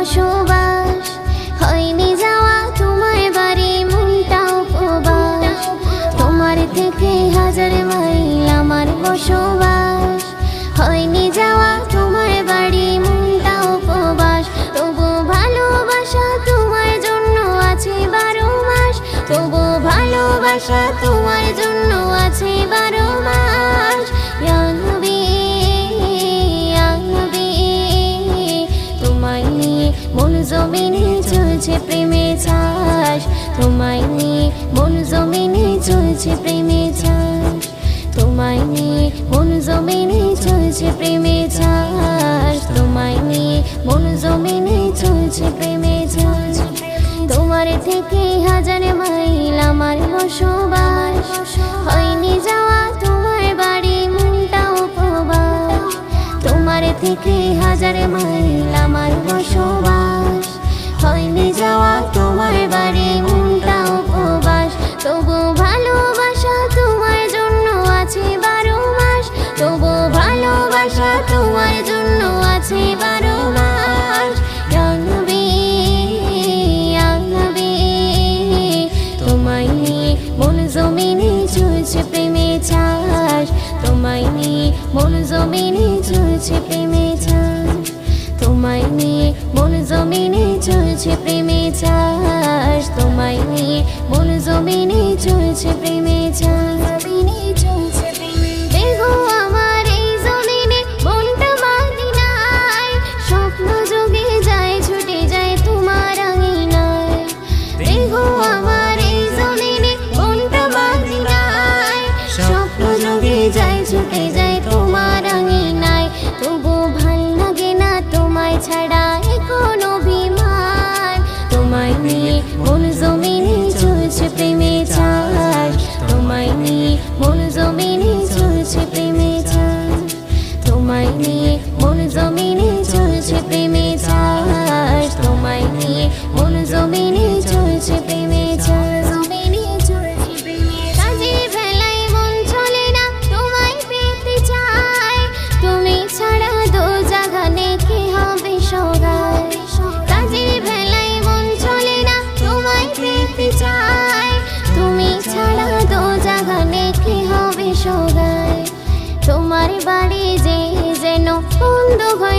বসবাস। হয়নি যাওয়া তোমার বাড়ি, মনটা উপবাস। তোমার থেকে হাজার মাইল আমার বসবাস। হয়নি যাওয়া তোমার বাড়ি, মনটা উপবাস। তবু ভালোবাসা তোমার জন্য আছে বারো মাস। তবু ভালোবাসা তোমার জন্য আছে বারো মাস। তোমায় নিয়ে মন জমিনে চলছে প্রেমে চাষ তোমায় নিয়ে মন জমিনে চলছে প্রেমে চাষ তোমায় নিয়ে মন জমিনে চলছে প্রেমে চাষ তোমার থেকে হাজার মাইল আমার বসবাস। হয়নি যাওয়া তোমার বাড়ি মনটা উপবাস তোমার থেকে হাজার মাইল আমার বসবাস। হয়নি যাওয়া তোমার বাড়ি তবু ভালোবাসা তোমার জন্য আছে বারো মাস। তবু ভালোবাসা তোমার জন্য আছে বারো মাস। নবী, ইয়া তোমায় নিয়ে মন জমিনে চলছে প্রেমে চাষ তোমায় নিয়ে মন জমিনে চলছে প্রেমে চাষ তোমায় নিয়ে মন জমিনে চলছে প্রেমে তোমায়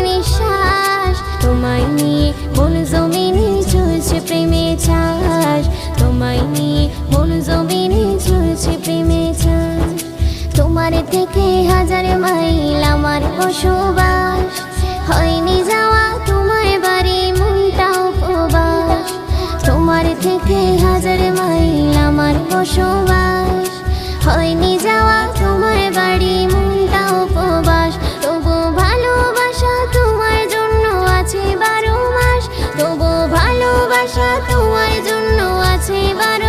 নিঃশ্বাস। তোমায় নিয়ে মন জমিনে চলছে প্রেমে চাষ তোমায় নিয়ে মন জমিনে চলছে প্রেমে চাষ তোমার থেকে হাজার মাইল আমার বসবাস। ভালোবাসা তোমার জন্য আছে বারো